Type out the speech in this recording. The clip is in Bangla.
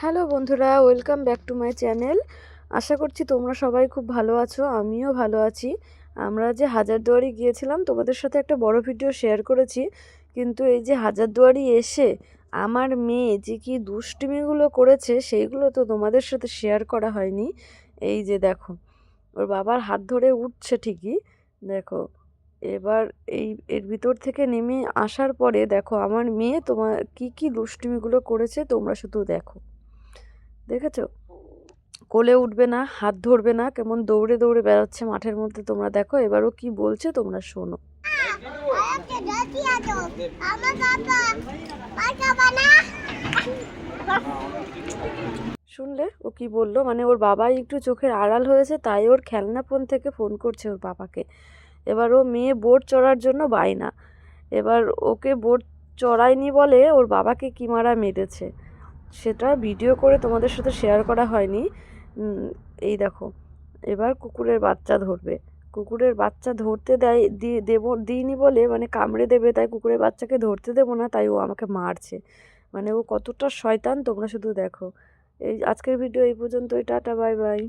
হ্যালো বন্ধুরা, welcome back to my channel. আশা করছি তোমরা সবাই খুব ভালো আছো, আমিও ভালো আছি। আমরা যে হাজারদুয়ারি গিয়েছিলাম, তোমাদের সাথে একটা বড় ভিডিও শেয়ার করেছি। কিন্তু এই যে হাজারদুয়ারি এসে আমার মেয়ে যে কি দুষ্টুমিগুলো করেছে, সেইগুলো তো তোমাদের সাথে শেয়ার করা হয়নি। এই যে দেখো, ওর বাবার হাত ধরে উঠছে ঠিকই, দেখো। এবার এই, এর ভিতর থেকে নেমে আসার পরে দেখো, আমার মেয়ে তোমার কি কি দুষ্টুমিগুলো করেছে তোমরা শুধু দেখো। দেখেছ? কোলে উঠবে না, হাত ধরবে না, কেমন দৌড়ে দৌড়ে বেড়াচ্ছে মাঠের মধ্যে তোমরা দেখো, এবারও কি বলছে তোমরা শোনো। শুনলে? ও কি বলল? মানে ওর বাবাই একটু চোখের আড়াল হয়েছে, তাই ওর খেলনা ফোন থেকে ফোন করছে ওর বাবাকে। এবার ও মেয়ে বোট চড়ার জন্য বায়না। এবার ওকে বোট চড়ায়নি বলে ওর বাবাকে কি মারা মেরেছে? সেটা ভিডিও করে তোমাদের সাথে শেয়ার করা হয়নি। এই দেখো, এবার কুকুরের বাচ্চা ধরবে। কুকুরের বাচ্চা ধরতে দেয় দেবো, দিইনি বলে মানে কামড়ে দেবে, তাই কুকুরের বাচ্চাকে ধরতে দেবো না, তাই ও আমাকে মারছে। মানে ও কতটা শয়তান, তোমরা শুধু দেখো। এই আজকের ভিডিও এই পর্যন্তই, টাটা বাই বাই